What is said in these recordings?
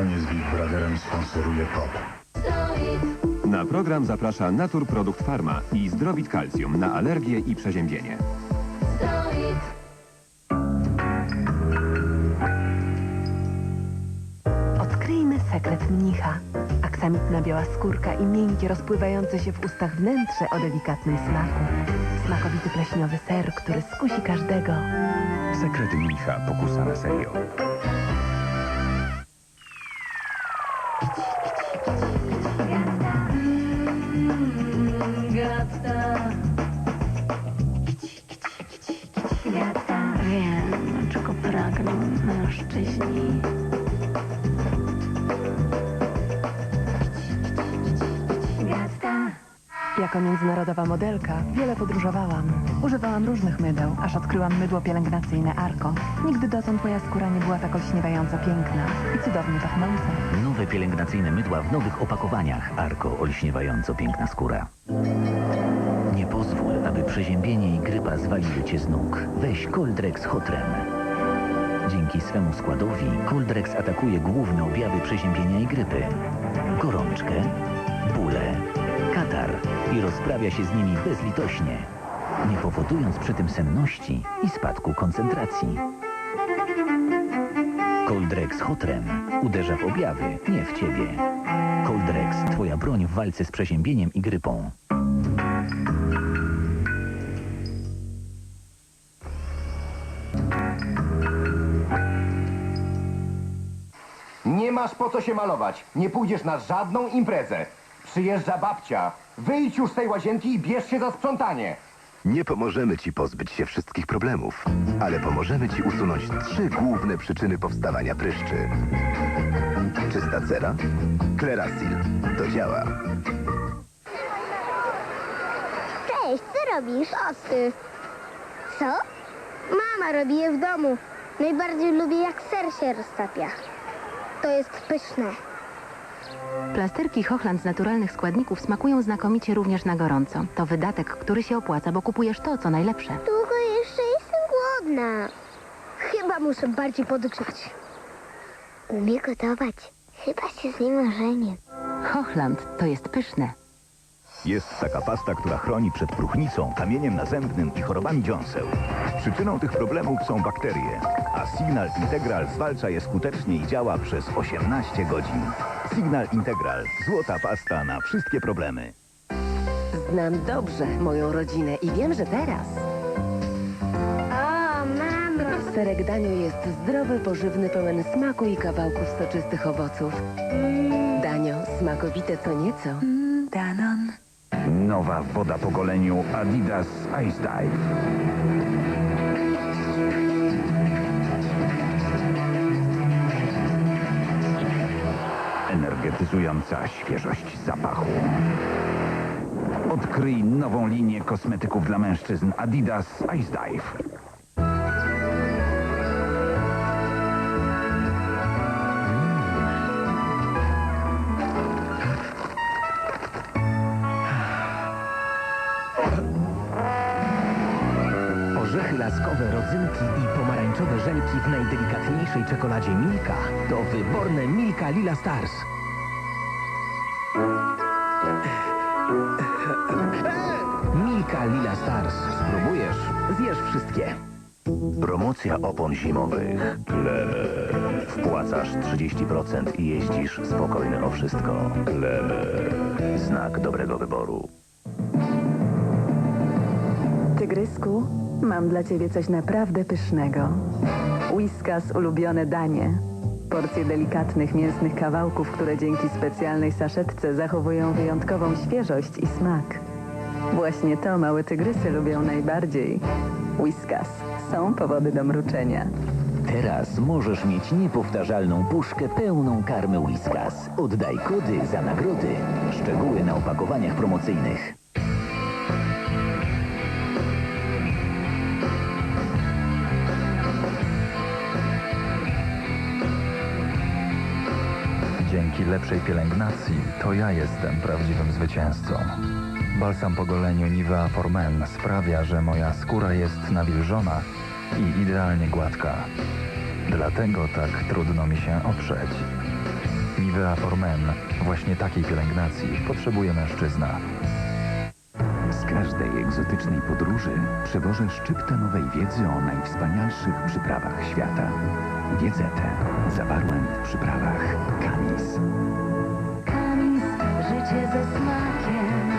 Spotkanie z Big Brotherem sponsoruje TOP. Na program zaprasza Naturprodukt Pharma i Zdrowit Calcium na alergię i przeziębienie. Odkryjmy sekret mnicha. Aksamitna biała skórka i miękkie, rozpływające się w ustach wnętrze o delikatnym smaku. Smakowity pleśniowy ser, który skusi każdego. Sekrety mnicha pokusa na serio. Wiem, czego pragną mężczyźni. Jako międzynarodowa modelka wiele podróżowałam. Używałam różnych mydeł, aż odkryłam mydło pielęgnacyjne Arko. Nigdy dotąd moja skóra nie była tak olśniewająco piękna i cudownie pachnąca. Nowe pielęgnacyjne mydła w nowych opakowaniach. Arko olśniewająco piękna skóra. Przeziębienie i grypa zwaliły cię z nóg. Weź Coldrex Hotrem. Dzięki swemu składowi Coldrex atakuje główne objawy przeziębienia i grypy. Gorączkę, bóle, katar i rozprawia się z nimi bezlitośnie, nie powodując przy tym senności i spadku koncentracji. Coldrex Hotrem uderza w objawy, nie w ciebie. Coldrex, twoja broń w walce z przeziębieniem i grypą. Masz po co się malować. Nie pójdziesz na żadną imprezę. Przyjeżdża babcia. Wyjdź już z tej łazienki i bierz się za sprzątanie. Nie pomożemy ci pozbyć się wszystkich problemów, ale pomożemy ci usunąć trzy główne przyczyny powstawania pryszczy. Czysta cera, Klerasil. To działa. Cześć, co robisz? Osy. Co? Mama robi je w domu. Najbardziej lubię jak ser się roztapia. To jest pyszne. Plasterki Hochland z naturalnych składników smakują znakomicie również na gorąco. To wydatek, który się opłaca, bo kupujesz to, co najlepsze. Długo jeszcze jestem głodna. Chyba muszę bardziej podgrzać. Umie gotować. Chyba się z nim ożenię. Hochland to jest pyszne. Jest taka pasta, która chroni przed próchnicą, kamieniem nazębnym i chorobami dziąseł. Przyczyną tych problemów są bakterie, a Signal Integral zwalcza je skutecznie i działa przez 18 godzin. Signal Integral. Złota pasta na wszystkie problemy. Znam dobrze moją rodzinę i wiem, że teraz O, mamo. serek Danio jest zdrowy, pożywny, pełen smaku i kawałków soczystych owoców. Danio, smakowite co nieco. Danon. Nowa woda po goleniu Adidas Ice Dive. Energetyzująca świeżość zapachu. Odkryj nową linię kosmetyków dla mężczyzn Adidas Ice Dive. W najdelikatniejszej czekoladzie Milka to wyborne Milka Lila Stars. Milka Lila Stars. Spróbujesz, zjesz wszystkie. Promocja opon zimowych. Wpłacasz 30% i jeździsz spokojny o wszystko. Znak dobrego wyboru. Tygrysku, mam dla ciebie coś naprawdę pysznego. Whiskas ulubione danie. Porcje delikatnych mięsnych kawałków, które dzięki specjalnej saszetce zachowują wyjątkową świeżość i smak. Właśnie to małe tygrysy lubią najbardziej. Whiskas. Są powody do mruczenia. Teraz możesz mieć niepowtarzalną puszkę pełną karmy Whiskas. Oddaj kody za nagrody. Szczegóły na opakowaniach promocyjnych. Dzięki lepszej pielęgnacji to ja jestem prawdziwym zwycięzcą. Balsam po goleniu Nivea for Men sprawia, że moja skóra jest nawilżona i idealnie gładka. Dlatego tak trudno mi się oprzeć. Nivea for Men. Właśnie takiej pielęgnacji potrzebuje mężczyzna. Z każdej egzotycznej podróży przewożę szczyptę nowej wiedzy o najwspanialszych przyprawach świata. Wiedzę tę zawarłem w przyprawach Kamis. Kamis, życie ze smakiem.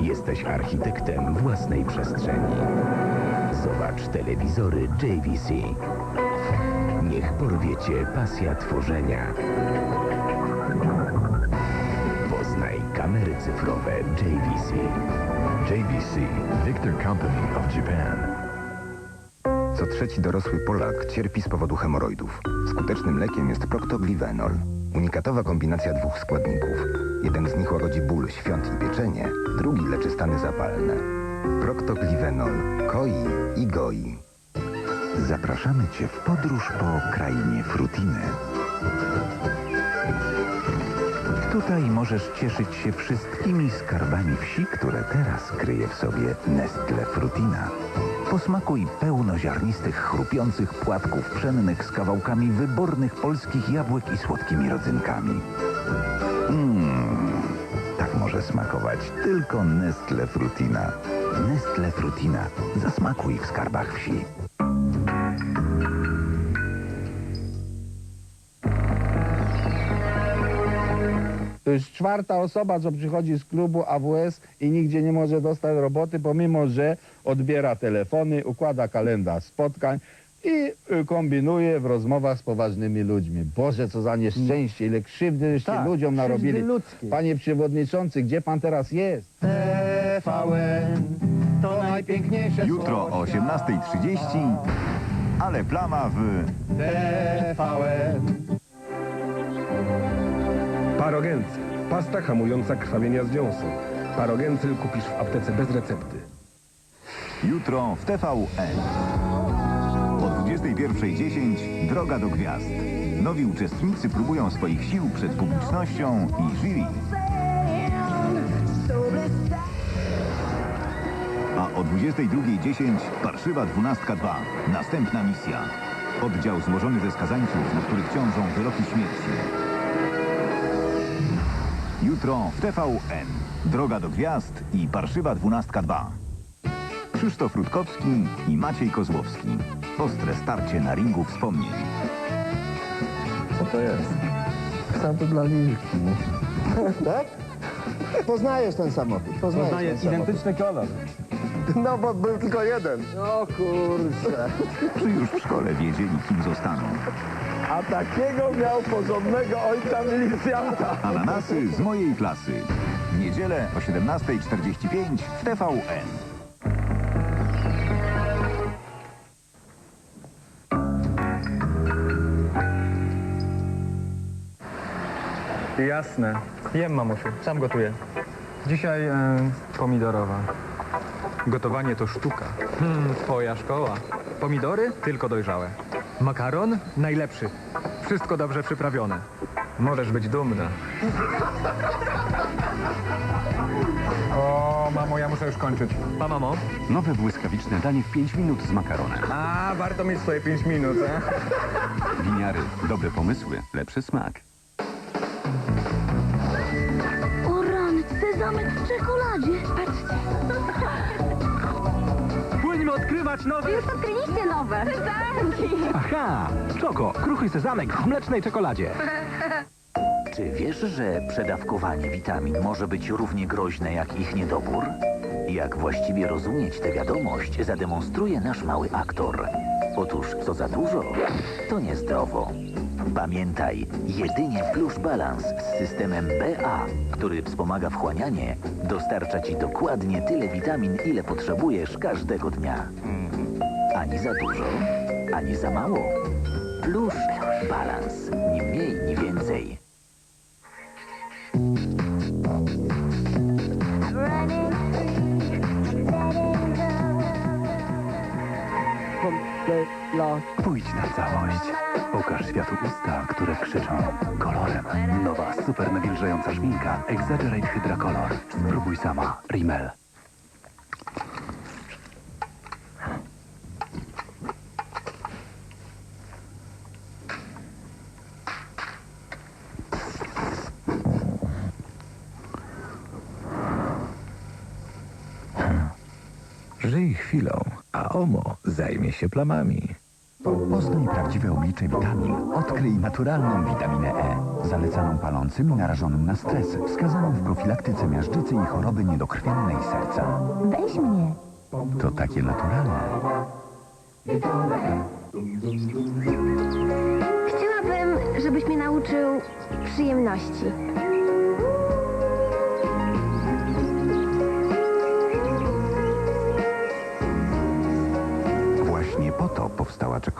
Jesteś architektem własnej przestrzeni. Zobacz telewizory JVC. Niech porwie cię pasja tworzenia. Poznaj kamery cyfrowe JVC. JVC, Victor Company of Japan. Co trzeci dorosły Polak cierpi z powodu hemoroidów. Skutecznym lekiem jest proctoglivenol. Unikatowa kombinacja dwóch składników. Jeden z nich łagodzi ból, świąt i pieczenie, drugi leczy stany zapalne. Proctoglivenol koi i goi. Zapraszamy Cię w podróż po krainie Frutiny. Tutaj możesz cieszyć się wszystkimi skarbami wsi, które teraz kryje w sobie Nestle Frutina. Posmakuj pełnoziarnistych, chrupiących płatków pszennych z kawałkami wybornych polskich jabłek i słodkimi rodzynkami. Mmm, tak może smakować tylko Nestle Frutina. Nestle Frutina. Zasmakuj w skarbach wsi. To jest czwarta osoba, co przychodzi z klubu AWS i nigdzie nie może dostać roboty, pomimo że odbiera telefony, układa kalendarz spotkań i y, kombinuje w rozmowach z poważnymi ludźmi. Boże, co za nieszczęście, ile krzywdy żeście Tak, ludziom narobili. ludzkiej. Panie przewodniczący, gdzie pan teraz jest? TVN to najpiękniejsze Jutro o 18.30, ale plama w... TVN. Parogencel. Pasta hamująca krwawienia z dziąsą. Parogencel kupisz w aptece bez recepty. Jutro w TVN. O 21.10 Droga do Gwiazd. Nowi uczestnicy próbują swoich sił przed publicznością i jury. A o 22.10 Parszywa 12 2. Następna misja. Oddział złożony ze skazańców, na których ciążą wyroki śmierci. Jutro w TVN. Droga do Gwiazd i Parszywa 12 2. Krzysztof Rutkowski i Maciej Kozłowski. Ostre starcie na ringu wspomnień. Co to jest? Sam to dla Lilki. tak? Poznajesz ten samochód. Poznajesz Poznaję ten samochód. identyczny kolor. No, bo był tylko jeden. O kurczę. Czy już w szkole wiedzieli, kim zostaną? A takiego miał porządnego ojca milicjanta. Ananasy z mojej klasy. W niedzielę o 17.45 w TVN. Jasne. Jem, mamusiu. Sam gotuję. Dzisiaj e, pomidorowa. Gotowanie to sztuka. Hmm, twoja szkoła. Pomidory tylko dojrzałe. Makaron najlepszy. Wszystko dobrze przyprawione. Możesz być dumna. O, mamo, ja muszę już kończyć. Pa, mamo? Nowe błyskawiczne danie w 5 minut z makaronem. A, warto mieć swoje 5 minut, e? Winiary, dobre pomysły, lepszy smak. O rany, sezamek w czekoladzie. Odkrywać nowe... Już odkryliście nowe. Sezamki. Aha! Czoko, kruchy sezamek w mlecznej czekoladzie. Czy wiesz, że przedawkowanie witamin może być równie groźne jak ich niedobór? Jak właściwie rozumieć tę wiadomość, zademonstruje nasz mały aktor. Otóż, co za dużo, to niezdrowo. Pamiętaj, jedynie Plush Balance z systemem BA, który wspomaga wchłanianie, dostarcza Ci dokładnie tyle witamin, ile potrzebujesz każdego dnia. Ani za dużo, ani za mało. Plush Balance. Ni mniej, ni więcej. Pójdź na całość. Pokaż światu usta, które krzyczą kolorem. Nowa, super nawilżająca szminka Exaggerate Hydra Color. Spróbuj sama. Rimmel. Chwilą, a OMO zajmie się plamami. Poznaj prawdziwe oblicze witamin. Odkryj naturalną witaminę E. Zalecaną palącym i narażonym na stres. Wskazaną w profilaktyce miażdżycy i choroby niedokrwiennej serca. Weź mnie. To takie naturalne. Chciałabym, żebyś mnie nauczył przyjemności.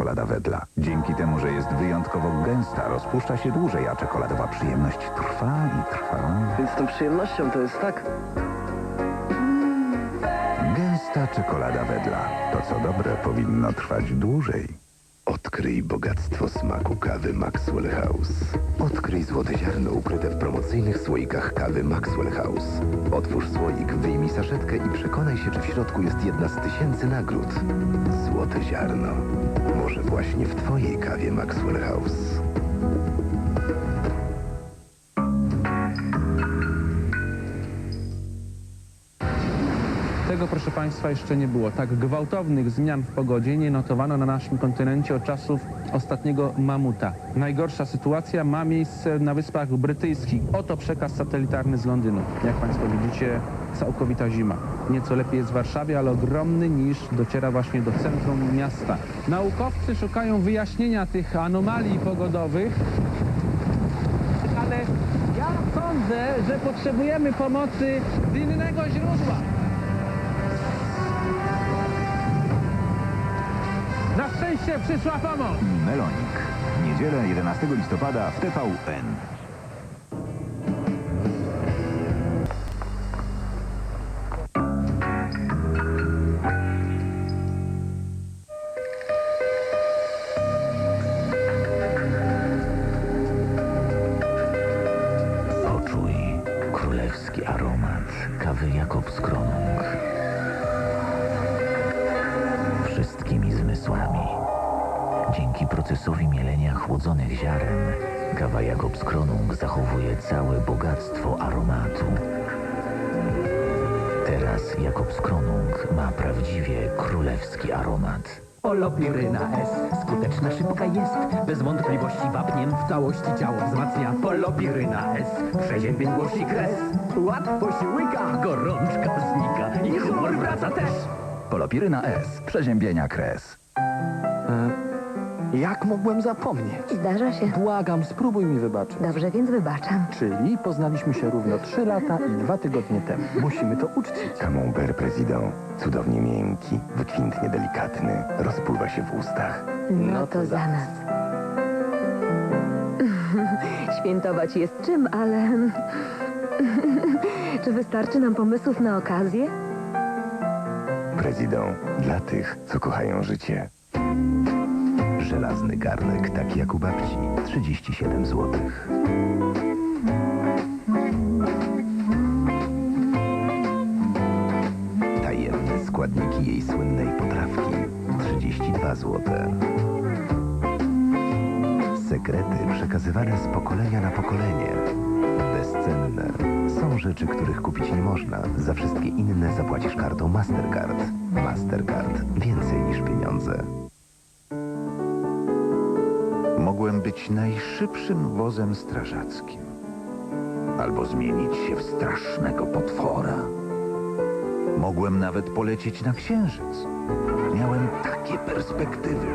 Czekolada Wedla. Dzięki temu, że jest wyjątkowo gęsta, rozpuszcza się dłużej, a czekoladowa przyjemność trwa i trwa. Więc tą przyjemnością to jest tak. Gęsta czekolada Wedla. To co dobre powinno trwać dłużej. Odkryj bogactwo smaku kawy Maxwell House. Odkryj złote ziarno ukryte w promocyjnych słoikach kawy Maxwell House. Otwórz słoik, wyjmij saszetkę i przekonaj się, czy w środku jest jedna z tysięcy nagród. Złote ziarno. Może właśnie w Twojej kawie Maxwell House. Proszę Państwa, jeszcze nie było. Tak gwałtownych zmian w pogodzie nie notowano na naszym kontynencie od czasów ostatniego mamuta. Najgorsza sytuacja ma miejsce na Wyspach Brytyjskich. Oto przekaz satelitarny z Londynu. Jak Państwo widzicie, całkowita zima. Nieco lepiej jest w Warszawie, ale ogromny niż dociera właśnie do centrum miasta. Naukowcy szukają wyjaśnienia tych anomalii pogodowych, ale ja sądzę, że potrzebujemy pomocy z innego źródła. Szczęście przyszła pomoc! Melonik. Niedzielę 11 listopada w TVN. Chłodzonych ziaren, kawa Jakobs Kronung zachowuje całe bogactwo aromatu. Teraz Jakobs Kronung ma prawdziwie królewski aromat. Polopiryna S. Skuteczna, szybka jest. Bez wątpliwości wapniem w całości ciało wzmacnia. Polopiryna S. Przeziębień głosi kres. Łatwo się łyka, gorączka znika i humor wraca też. Polopiryna S. Przeziębienia kres. Jak mogłem zapomnieć? Zdarza się. Błagam, spróbuj mi wybaczyć. Dobrze, więc wybaczam. Czyli poznaliśmy się równo 3 lata i dwa tygodnie temu. Musimy to uczcić. Camembert Président. Cudownie miękki, wykwintnie delikatny, rozpływa się w ustach. No to za nas. Świętować jest czym, ale... Czy wystarczy nam pomysłów na okazję? Prezydent dla tych, co kochają życie. Żelazny garnek, taki jak u babci. 37 zł. Tajemne składniki jej słynnej potrawki. 32 zł. Sekrety przekazywane z pokolenia na pokolenie. Bezcenne. Są rzeczy, których kupić nie można. Za wszystkie inne zapłacisz kartą Mastercard. Mastercard. Więcej niż pieniądze. Mogłem być najszybszym wozem strażackim. Albo zmienić się w strasznego potwora. Mogłem nawet polecieć na księżyc. Miałem takie perspektywy.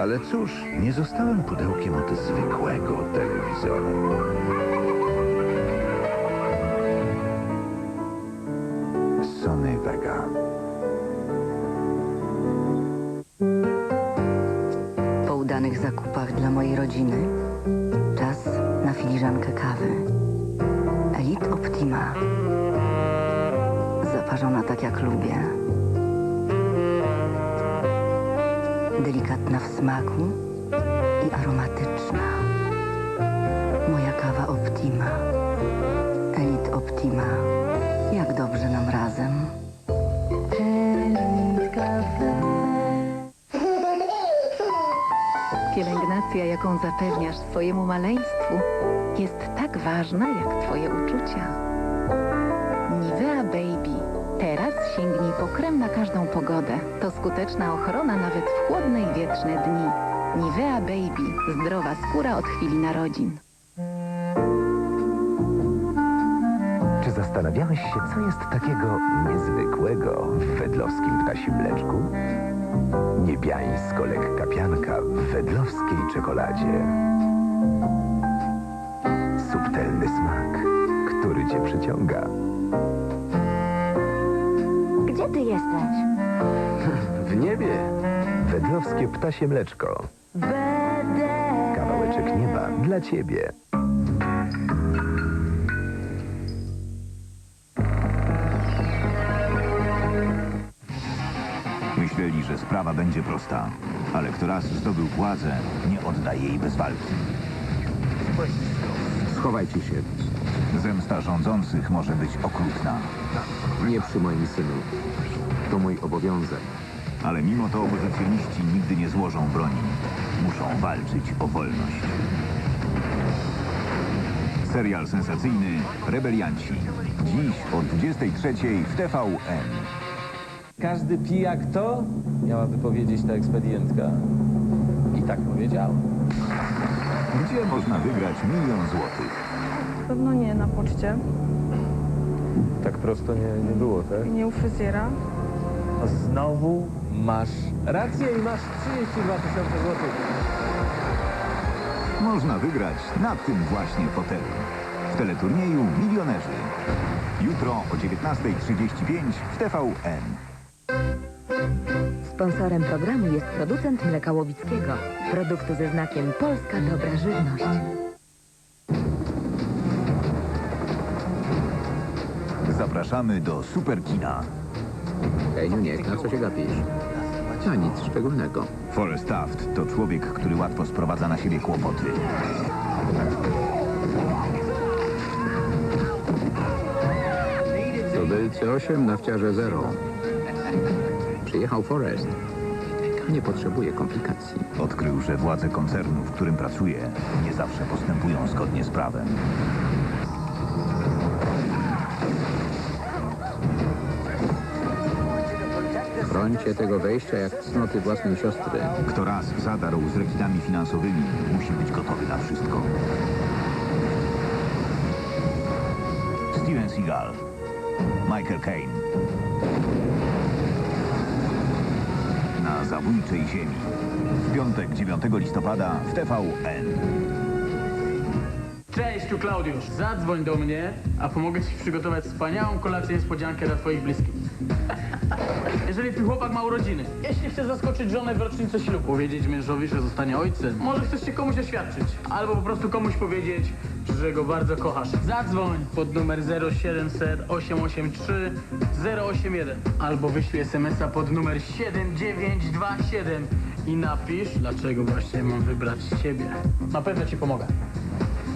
Ale cóż, nie zostałem pudełkiem od zwykłego telewizora. Rodziny czas na filiżankę kawy. Elite Optima. Zaparzona tak jak lubię. Delikatna w smaku i aromatyczna. Moja kawa Optima. Elite Optima. Jak dobrze nam razem. Elite Cafe. Pielęgnacja, jaką zapewniasz swojemu maleństwu, jest tak ważna jak twoje uczucia. Nivea Baby. Teraz sięgnij po krem na każdą pogodę. To skuteczna ochrona nawet w chłodne i wietrzne dni. Nivea Baby. Zdrowa skóra od chwili narodzin. Czy zastanawiałeś się, co jest takiego niezwykłego w wedlowskim ptasim mleczku? Niebiańsko lekka pianka w wedlowskiej czekoladzie. Subtelny smak, który cię przyciąga. Gdzie ty jesteś? W niebie. Wedlowskie ptasie mleczko. Kawałeczek nieba dla ciebie. Że sprawa będzie prosta, ale kto raz zdobył władzę, nie oddaje jej bez walki. Schowajcie się. Zemsta rządzących może być okrutna. Nie przy moim synu. To mój obowiązek. Ale mimo to opozycjoniści nigdy nie złożą broni. Muszą walczyć o wolność. Serial sensacyjny Rebelianci. Dziś o 23 w TVN. Każdy pijak to, miałaby powiedzieć ta ekspedientka. I tak powiedziała. Gdzie można wygrać milion złotych? Pewno nie na poczcie, Tak prosto nie, nie było, tak? nie u fryzjera. A znowu masz rację i masz 32 tysiące złotych. Można wygrać na tym właśnie fotelu. W teleturnieju Milionerzy. Jutro o 19.35 w TVN. Sponsorem programu jest producent mleka łowickiego. Produktu ze znakiem Polska Dobra Żywność. Zapraszamy do Superkina. Hej, nie, na co się gapisz? A nic szczególnego. Forrest Taft to człowiek, który łatwo sprowadza na siebie kłopoty. Tubylcy 8, nafciarze 0. Przyjechał Forrest. Nie potrzebuje komplikacji. Odkrył, że władze koncernu, w którym pracuje, nie zawsze postępują zgodnie z prawem. Chrońcie tego wejścia jak cnoty własnej siostry. Kto raz zadarł z rekinami finansowymi, musi być gotowy na wszystko. Steven Seagal, Michael Caine. Zabójczej ziemi. W piątek 9 listopada w TVN. Cześć, tu Klaudiusz. Zadzwoń do mnie, a pomogę ci przygotować wspaniałą kolację niespodziankę dla twoich bliskich. Jeżeli twój chłopak ma urodziny, jeśli chce zaskoczyć żonę w rocznicę ślubu, powiedzieć mężowi, że zostanie ojcem, może chcesz się komuś oświadczyć, albo po prostu komuś powiedzieć, że go bardzo kochasz. Zadzwoń pod numer 0700 883 081 albo wyślij smsa pod numer 7927 i napisz, dlaczego właśnie mam wybrać ciebie. Na pewno ci pomogę.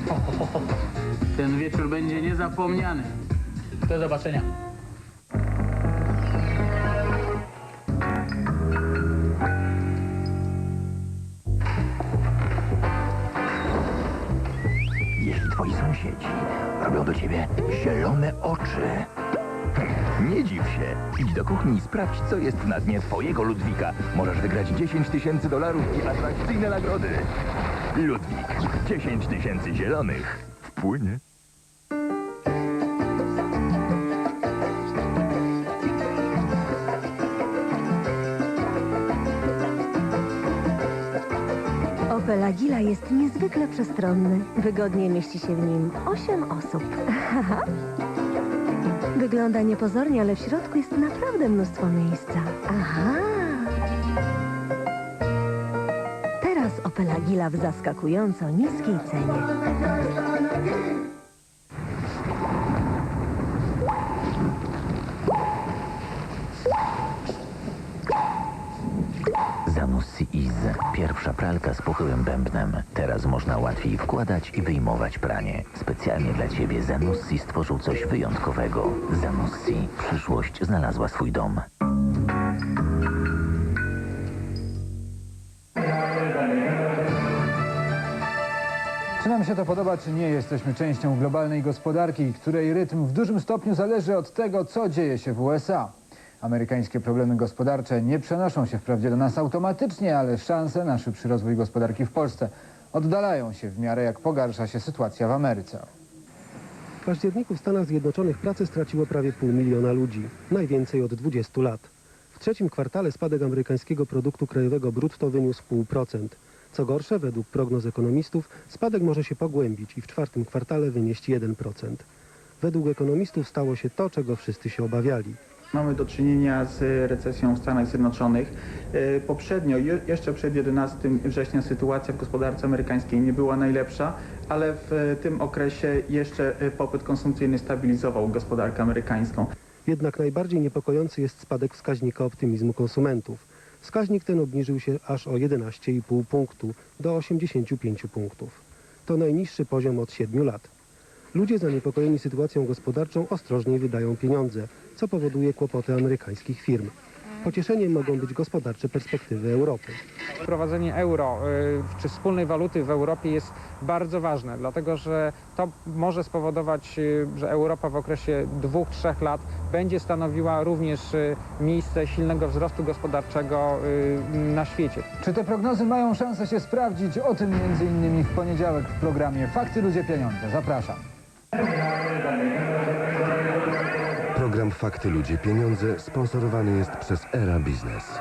Ten wieczór będzie niezapomniany. Do zobaczenia. Sąsiedzi robią do ciebie zielone oczy, nie dziw się. Idź do kuchni i sprawdź, co jest na dnie twojego Ludwika. Możesz wygrać 10 tysięcy dolarów i atrakcyjne nagrody. Ludwik. 10 tysięcy zielonych. Wpłynie. Opel Agila jest niezwykle przestronny. Wygodnie mieści się w nim 8 osób. Wygląda niepozornie, ale w środku jest naprawdę mnóstwo miejsca. Aha! Teraz Opel Agila w zaskakująco niskiej cenie. Zanussi Iz. Pierwsza pralka z pochyłym bębnem. Teraz można łatwiej wkładać i wyjmować pranie. Specjalnie dla Ciebie Zanussi stworzył coś wyjątkowego. Zanussi. Przyszłość znalazła swój dom. Czy nam się to podoba, czy nie, jesteśmy częścią globalnej gospodarki, której rytm w dużym stopniu zależy od tego, co dzieje się w USA. Amerykańskie problemy gospodarcze nie przenoszą się wprawdzie do nas automatycznie, ale szanse na szybszy rozwój gospodarki w Polsce oddalają się w miarę jak pogarsza się sytuacja w Ameryce. W październiku w Stanach Zjednoczonych pracę straciło prawie pół miliona ludzi, najwięcej od 20 lat. W trzecim kwartale spadek amerykańskiego produktu krajowego brutto wyniósł 0,5%. Co gorsze, według prognoz ekonomistów, spadek może się pogłębić i w czwartym kwartale wynieść 1%. Według ekonomistów stało się to, czego wszyscy się obawiali. Mamy do czynienia z recesją w Stanach Zjednoczonych. E, Poprzednio, je- jeszcze przed 11 września sytuacja w gospodarce amerykańskiej nie była najlepsza, ale w e, tym okresie jeszcze e, popyt konsumpcyjny stabilizował gospodarkę amerykańską. Jednak najbardziej niepokojący jest spadek wskaźnika optymizmu konsumentów. Wskaźnik ten obniżył się aż o 11,5 punktu do 85 punktów. To najniższy poziom od 7 lat. Ludzie zaniepokojeni sytuacją gospodarczą ostrożniej wydają pieniądze, co powoduje kłopoty amerykańskich firm. Pocieszeniem mogą być gospodarcze perspektywy Europy. Wprowadzenie euro y, czy wspólnej waluty w Europie jest bardzo ważne, dlatego że to może spowodować, y, że Europa w okresie dwóch, trzech lat będzie stanowiła również y, miejsce silnego wzrostu gospodarczego na świecie. Czy te prognozy mają szansę się sprawdzić? O tym między innymi w poniedziałek w programie Fakty Ludzie Pieniądze. Zapraszam. Program Fakty Ludzie Pieniądze sponsorowany jest przez Era Biznes.